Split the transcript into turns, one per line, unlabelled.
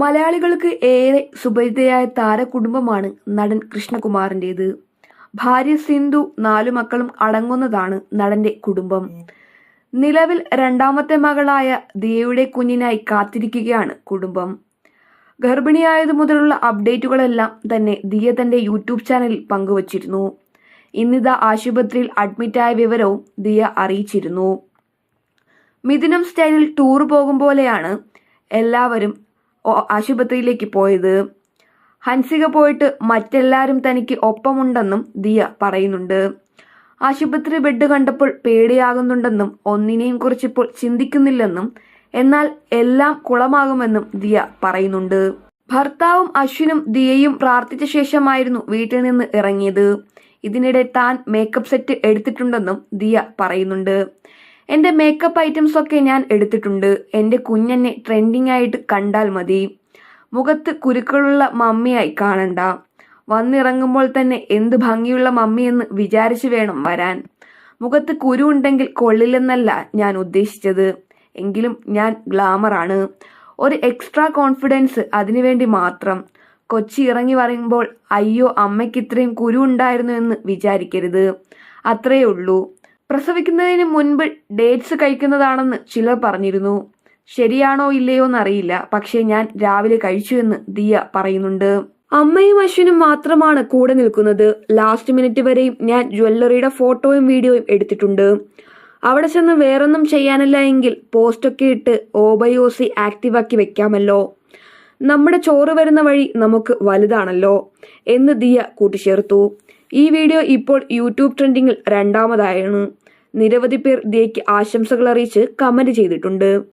മലയാളികൾക്ക് ഏറെ സുപരിചിതയായ താരകുടുംബമാണ് നടൻ കൃഷ്ണകുമാറിന്റേത് ഭാര്യ സിന്ധു നാലു മക്കളും അടങ്ങുന്നതാണ് നടന്റെ കുടുംബം. നിലവിൽ രണ്ടാമത്തെ മകളായ ദിയയുടെ കുഞ്ഞിനായി കാത്തിരിക്കുകയാണ് കുടുംബം. ഗർഭിണിയായതു മുതലുള്ള അപ്ഡേറ്റുകളെല്ലാം തന്നെ ദിയ തന്റെ യൂട്യൂബ് ചാനലിൽ പങ്കുവച്ചിരുന്നു. ഇന്നിതാ ആശുപത്രിയിൽ അഡ്മിറ്റായ വിവരവും ദിയ അറിയിച്ചിരുന്നു. മിഥുനം സ്റ്റൈലിൽ ടൂർ പോകും പോലെയാണ് എല്ലാവരും ആശുപത്രിയിലേക്ക് പോയത്. ഹൻസിക പോയിട്ട് മറ്റെല്ലാവരും തനിക്ക് ഒപ്പമുണ്ടെന്നും ദിയ പറയുന്നുണ്ട്. ആശുപത്രി ബെഡ് കണ്ടപ്പോൾ പേടിയാകുന്നുണ്ടെന്നും ഒന്നിനെയും കുറിച്ചിപ്പോൾ ചിന്തിക്കുന്നില്ലെന്നും എന്നാൽ എല്ലാം കുളമാകുമെന്നും ദിയ പറയുന്നുണ്ട്. ഭർത്താവും അശ്വിനും ദിയയും പ്രാർത്ഥിച്ച ശേഷമായിരുന്നു വീട്ടിൽ നിന്ന് ഇറങ്ങിയത്. ഇതിനിടെ താൻ മേക്കപ്പ് സെറ്റ് എടുത്തിട്ടുണ്ടെന്നും ദിയ പറയുന്നുണ്ട്. എന്റെ മേക്കപ്പ് ഐറ്റംസ് ഒക്കെ ഞാൻ എടുത്തിട്ടുണ്ട്. എന്റെ കുഞ്ഞെന്നെ ട്രെൻഡിങ് ആയിട്ട് കണ്ടാൽ മതി. മുഖത്ത് കുരുക്കളുള്ള മമ്മിയായി കാണണ്ട. വന്നിറങ്ങുമ്പോൾ തന്നെ എന്ത് ഭംഗിയുള്ള മമ്മിയെന്ന് വിചാരിച്ചു വേണം വരാൻ. മുഖത്ത് കുരു ഉണ്ടെങ്കിൽ കൊള്ളില്ലെന്നല്ല ഞാൻ ഉദ്ദേശിച്ചത്. എങ്കിലും ഞാൻ ഗ്ലാമറാണ് ഒരു എക്സ്ട്രാ കോൺഫിഡൻസ് അതിനുവേണ്ടി മാത്രം. കൊച്ചി ഇറങ്ങി പറയുമ്പോൾ അയ്യോ അമ്മയ്ക്ക് ഇത്രയും കുരു ഉണ്ടായിരുന്നു എന്ന് വിചാരിക്കരുത്. അത്രയേ ഉള്ളൂ. പ്രസവിക്കുന്നതിന് മുൻപ് ഡേറ്റ്സ് കഴിക്കുന്നതാണെന്ന് ചിലർ പറഞ്ഞിരുന്നു. ശരിയാണോ ഇല്ലയോ എന്നറിയില്ല. പക്ഷേ ഞാൻ രാവിലെ കഴിച്ചു എന്ന് ദിയ പറയുന്നുണ്ട്. അമ്മയും അശ്വിനും മാത്രമാണ് കൂടെ നിൽക്കുന്നത്. ലാസ്റ്റ് മിനിറ്റ് വരെയും ഞാൻ ജ്വല്ലറിയുടെ ഫോട്ടോയും വീഡിയോയും എടുത്തിട്ടുണ്ട്. അവിടെ ചെന്ന് വേറൊന്നും ചെയ്യാനല്ല എങ്കിൽ പോസ്റ്റൊക്കെ ഇട്ട് ഓബയോസി ആക്റ്റീവാക്കി വെക്കാമല്ലോ. നമ്മുടെ ചോറ് വരുന്ന വഴി നമുക്ക് വലുതാണല്ലോ എന്ന് ദിയ കൂട്ടിച്ചേർത്തു. ഈ വീഡിയോ ഇപ്പോൾ യൂട്യൂബ് ട്രെൻഡിങ്ങിൽ രണ്ടാമതായാണ്. നിരവധി പേർ ദിയയ്ക്ക് ആശംസകൾ അറിയിച്ച് കമന്റ് ചെയ്തിട്ടുണ്ട്.